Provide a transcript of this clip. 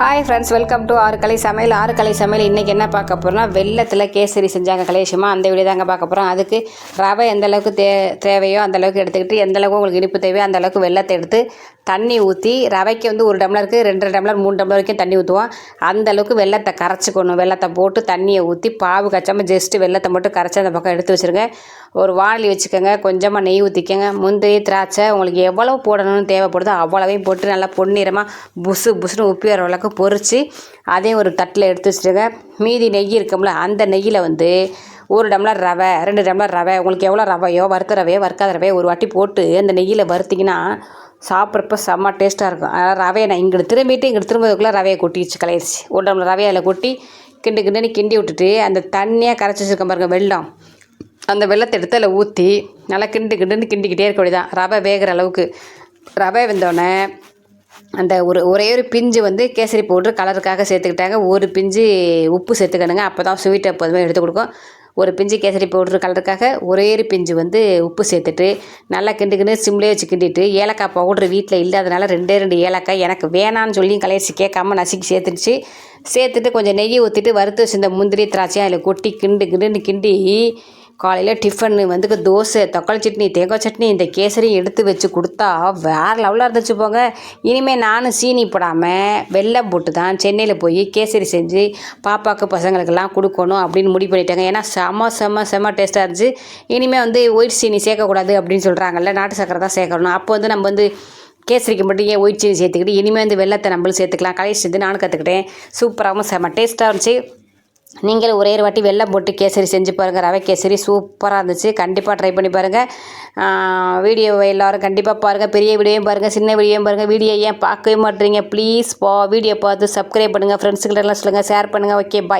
Hi friends welcome to ஆறு சமையல். ஆறு சமையல் இன்றைக்கி என்ன பார்க்க போகிறோம்னா வெள்ளத்தில் கேசரி செஞ்சாங்க கலேஷமாக அந்த வீடியோ தாங்க பார்க்க போகிறோம் அதுக்கு ரவை எந்த அளவுக்கு தே தேவையோ அந்த அளவுக்கு எடுத்துக்கிட்டு எந்த அளவுக்கு உங்களுக்கு இனிப்பு தேவையோ அந்த அளவுக்கு வெள்ளத்தை எடுத்து தண்ணி ஊற்றி ரவைக்கு வந்து ஒரு டம்ளருக்கு ரெண்டு டம்ளர் மூணு டம்ளர் வரைக்கும் தண்ணி ஊற்றுவோம் அந்த அளவுக்கு வெள்ளத்தை கரைச்சிக்கணும். வெள்ளத்தை போட்டு தண்ணியை ஊற்றி பாவு கச்சாமல் ஜஸ்ட்டு வெள்ளத்தை மட்டும் கரைச்சி அந்த பக்கம் எடுத்து வச்சுருங்க. ஒரு வானலி வச்சுக்கோங்க கொஞ்சமாக நெய் ஊற்றிக்கங்க முந்திரி திராட்சை உங்களுக்கு எவ்வளவு போடணும்னு தேவைப்படுதோ அவ்வளவையும் போட்டு நல்லா பொன்னிறமாக புசு புசுன்னு உப்பி வர அளவுக்கு பொரித்து அதையும் ஒரு தட்டில் எடுத்து வச்சுருங்க. மீதி நெய் இருக்கும்ல அந்த நெய்யில் வந்து ஒரு டம்ளர் ரவை ரெண்டு டம்ளர் ரவை உங்களுக்கு எவ்வளோ ரவையோ வறுத்த ரவையோ வறுக்காத ரவையோ ஒரு வாட்டி போட்டு அந்த நெய்யில் வறுத்திங்கன்னா சாப்பிட்றப்ப செம்ம டேஸ்ட்டாக இருக்கும். அதனால் ரவையை நான் இங்கிட்டு திரும்பிட்டு இங்கிட்டு திரும்பதுக்குள்ளே ரவையை கொட்டிடுச்சு கலையிடுச்சு ஒரு டம்ளர் ரவையை அதில் கொட்டி கிண்டு கிண்டுன்னு கிண்டி விட்டுட்டு அந்த தண்ணியாக கரைச்சி வச்சுருக்க பாருங்க வெள்ளம் அந்த வெள்ளத்தை எடுத்து அதில் ஊற்றி நல்லா கிண்டு கிண்டுன்னு கிண்டிக்கிட்டே இருக்க வேண்டியதான் ரவை வேகிற அளவுக்கு. ரவை வெந்தோடனே அந்த ஒரு ஒரே ஒரு பிஞ்சு வந்து கேசரி பவுட்ரு கலருக்காக சேர்த்துக்கிட்டாங்க. ஒரு பிஞ்சு உப்பு சேர்த்துக்கணுங்க அப்போ தான் ஸ்வீட் எப்போதுமே எடுத்து கொடுக்கும். ஒரு பிஞ்சு கேசரி பவுட்ரு கலருக்காக ஒரே ஒரு பிஞ்சு வந்து உப்பு சேர்த்துட்டு நல்லா கிண்டுக்கின்னு சிம்லேயே வச்சு கிண்டிட்டு ஏலக்காய் பவுட்ரு வீட்டில் இல்லாதனால ரெண்டே ரெண்டு ஏலக்காய் எனக்கு வேணான்னு சொல்லி கலையரிசி கேட்காம நசுக்கி சேர்த்துடுச்சு சேர்த்துட்டு கொஞ்சம் நெய் ஊற்றிட்டு வறுத்து வச்சிருந்த முந்திரி திராட்சையும் அதில் கொட்டி கிண்டு கிண்டுன்னு கிண்டி காலையில் டிஃபன் வந்து தோசை தக்காளி சட்னி தேங்காய் சட்னி இந்த கேசரி எடுத்து வச்சு கொடுத்தா வேறு லெவலில் இருந்துச்சு போங்க. இனிமேல் நானும் சீனி போடாமல் வெள்ளம் போட்டு தான் சென்னையில் போய் கேசரி செஞ்சு பாப்பாவுக்கு பசங்களுக்கெல்லாம் கொடுக்கணும் அப்படின்னு முடிவு பண்ணிட்டாங்க. ஏன்னா செம செம செம டேஸ்ட்டாக இருந்துச்சு. இனிமேல் வந்து ஒயிட் சீனி சேர்க்கக்கூடாது அப்படின்னு சொல்கிறாங்கல்ல நாட்டு சக்கரை தான் சேர்க்கணும். அப்போ வந்து நம்ம வந்து கேசரிக்கு மட்டும் ஏன் ஒயிட் சீனி சேர்த்துக்கிட்டு இனிமேல் வந்து வெள்ளத்தை நம்மளும் சேர்த்துக்கலாம். கலையை செஞ்சு நானும் கற்றுக்கிட்டேன் சூப்பராகவும் செம டேஸ்ட்டாக இருந்துச்சு. நீங்களும் ஒரே ஒரு வாட்டி வெள்ளம் போட்டு கேசரி செஞ்சு பாருங்கள் ரவை கேசரி சூப்பராக இருந்துச்சு. கண்டிப்பாக ட்ரை பண்ணி பாருங்கள் வீடியோவை எல்லோரும் கண்டிப்பாக பாருங்கள் பெரிய வீடியோவும் பாருங்கள் சின்ன வீடியோவும் பாருங்கள் வீடியோ ஏன் பார்க்கவே மாட்டேறீங்க ப்ளீஸ் பா வீடியோ பார்த்து சப்ஸ்கிரைப் பண்ணுங்கள் ஃப்ரெண்ட்ஸுக்கிட்டலாம் சொல்லுங்கள் ஷேர் பண்ணுங்கள் ஓகே பாய்